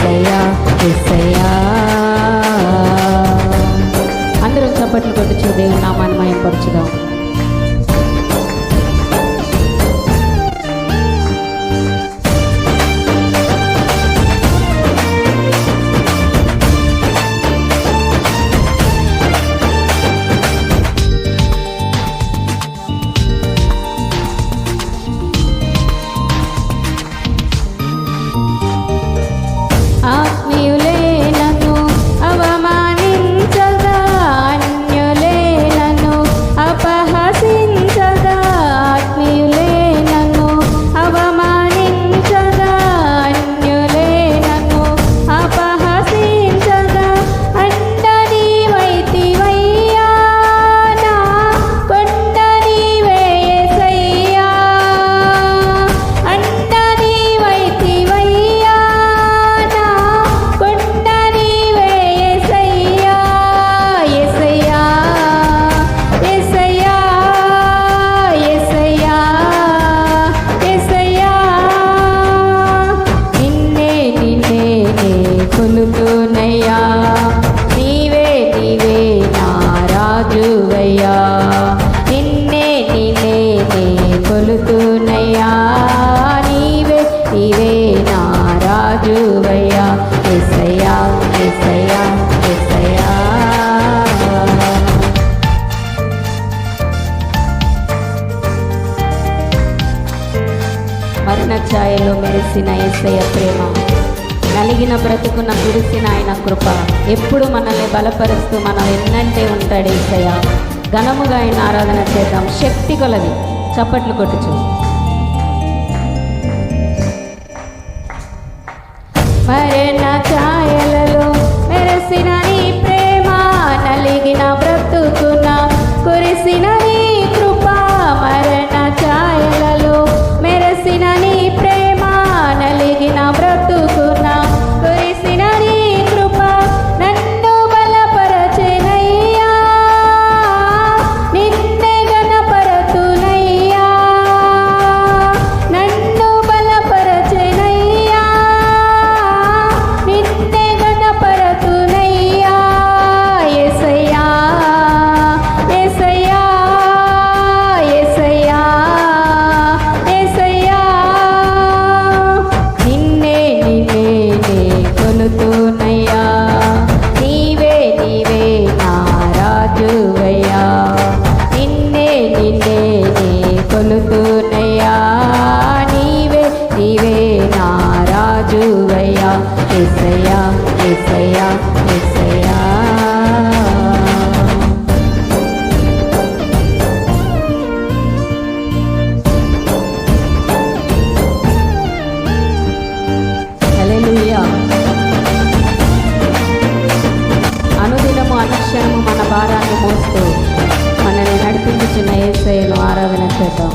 ఎసయ్యా ఎసయ్యా అందరం చప్పట్లు కొట్టుచు దేవుని నామాన్ని మయంపరచుదాం. ఛాయలో మెరిసిన ప్రేమ. నలిగిన బ్రతుకున్న కురిసిన ఆయన కృప. ఎప్పుడు మనల్ని బలపరుస్తూ మనం ఎన్నంటే ఉంటాడు ఏసయ్య. ఘనముగా ఆయన ఆరాధన చేద్దాం. శక్తి కొలది. చప్పట్లు కొట్టుచు. మరణ ఛాయలలో మెరసిన నీ ప్రేమ. నలిగిన రాజువయ్యా ఎసయ్యా ఎసయ్యా అనుదినము అనుక్షణము మన భారాన్ని మోస్తూ మనల్ని నడిపించుచున్న ఏసయ్యను ఆరాధన చేద్దాం.